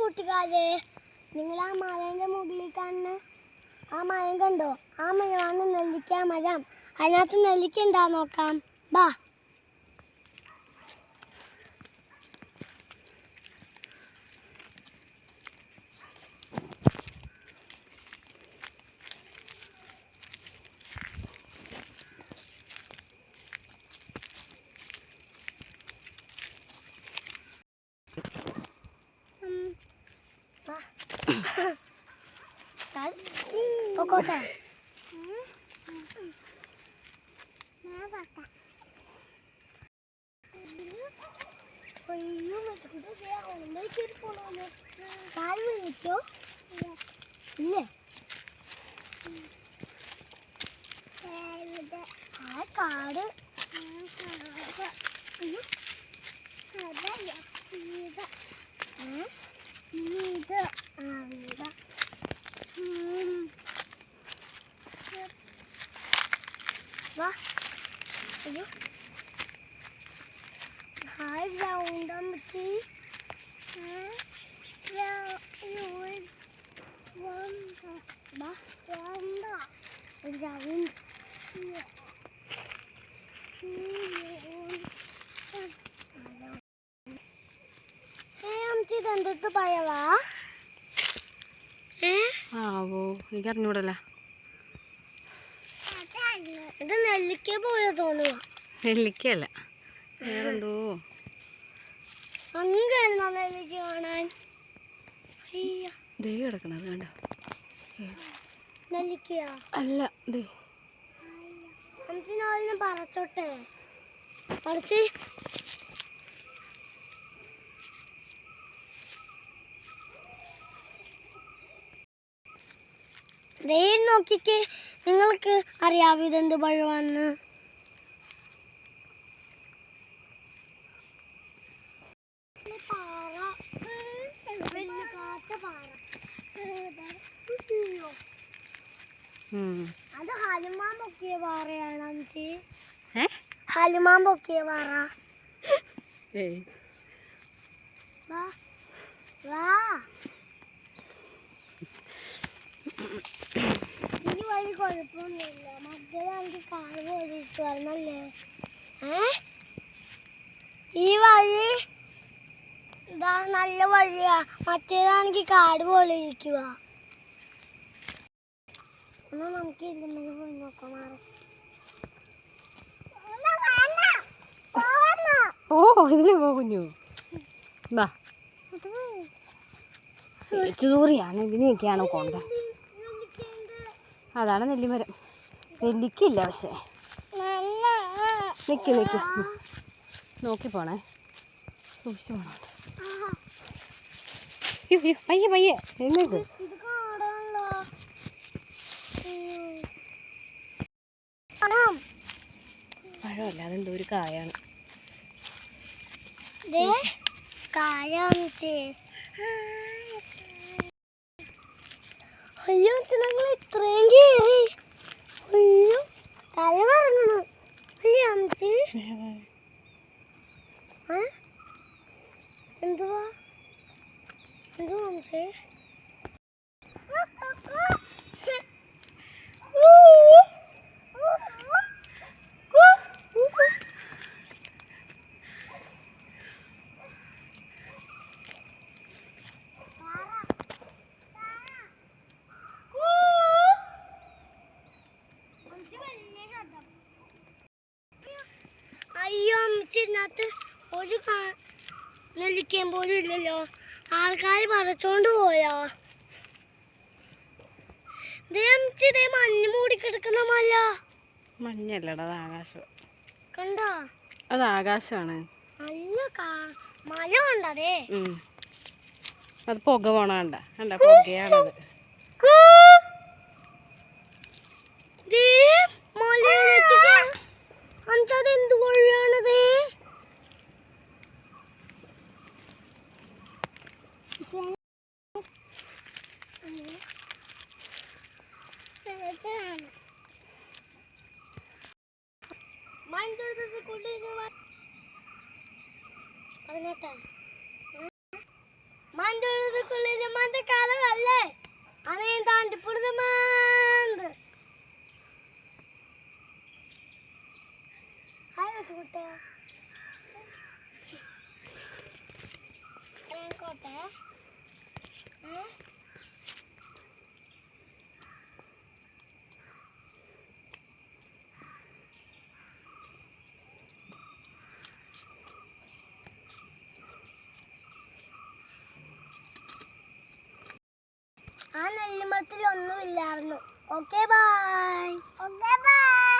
കൂട്ടുകാരെ നിങ്ങൾ ആ മലേന്റെ മുകളിൽ കാണുന്ന ആ മരം കണ്ടോ? ആ മരമാണ് നെല്ലിക്ക മരം. അതിനകത്ത് നെല്ലിക്ക ഉണ്ടാ നോക്കാം. ബാ. പൊക്കോട്ടെ. കാൽ വീണിക്കോ ഇല്ലേ ആ കാട്. ഉം. അതല്ല ഇത് ഏ? ഇത് ആ വീട് ഉം. വാ. അയ്യോ. ഹായ് റൗണ്ട് അമ്മച്ചി ഇതെന്തൊട്ട് പഴവാ? ആവോ എനിക്ക് അറിഞ്ഞൂടല്ല? ഇത് നെല്ലിക്ക പോയ തോന്നുക നെല്ലിക്കല്ല വേറെന്തോ? അങ്ങനെയാണോ നെല്ലിക്ക കാണാൻ? ദേ കിടക്കണത് കണ്ട? നെല്ലിക്കയാ? അല്ല ദേ. നമുക്ക് നാളിനെ പറിച്ചോട്ടെ. പറിച്ച്. ദേ നോക്കിക്ക്. നിങ്ങൾക്ക് അറിയാവൂ ഇതെന്ത് പഴമാണെന്ന്. അത് ഹനുമാൻ പൊക്കിയ പാറയാണ് അഞ്ചി. ഹനുമാൻ പൊക്കിയ പാറ. വാ. വാ ഈ വഴി കുഴപ്പമൊന്നുമില്ല. മറ്റേതാണെങ്കിൽ കാറ് പോയിട്ട് വരണല്ലേ ഏ? ഈ വഴി ഇതാ നല്ല വഴിയാ. മറ്റേതാണെങ്കിൽ കാട് പോലെ ഇരിക്കുക എന്നാ നമുക്ക് ഇതിന്മേൽ പോയി നോക്കാം മാറി. ഓ ഇതിലെ പോകുന്നു വാ ചൂറിയാണ് ഇതിനെയൊക്കെയാണ് കൊണ്ട അതാണ് നെല്ലിമരം. നെല്ലിക്കില്ല പക്ഷേ. നിക്ക് നിക്ക്. നോക്കി പോണേ. സൂക്ഷിച്ചു പോണോ. പയ്യെ പയ്യെ. കാണാം പഴമല്ല അതെന്തോ ഒരു കായാണ്. കായാമിച്ചേ അയ്യോ ഞങ്ങൾ ഇത്രയും കയറി അയ്യോ തല കറങ്ങണം. അയ്യോ അമ്മച്ചി? എന്തുവാ? എന്തുവാ അമ്മച്ചി? അമ്മച്ചിനകത്ത് ഒരു നെല്ലിക്കാൻ പോലും ഇല്ലല്ലോ. ആൾക്കാർ പറിച്ചോണ്ട് പോയോ. ദേ മഞ്ഞ് മൂടി കിടക്കുന്ന മല. മഞ്ഞല്ലടാ അത് ആകാശം കണ്ടോ? അത് ആകാശമാണ് നല്ല മല കണ്ടതേ അത് പുക പോണ കണ്ട. കണ്ട പുകയാണത്. ಮಂದುಳಿದುಕೊಳ್ಳಿದ ಮಂದ ಕಾಲವಲ್ಲೇ ಅವನ್ ತಾಂಡಿ ಪುಡಿದು ಮಂದು ಹಾಯ್ಬಿಟ್ಟೆ ಕೋಟೆ ಹ್ಞೂ ആ നെല്ലിമരത്തിൽ ഒന്നുമില്ലായിരുന്നു. Okay bye okay bye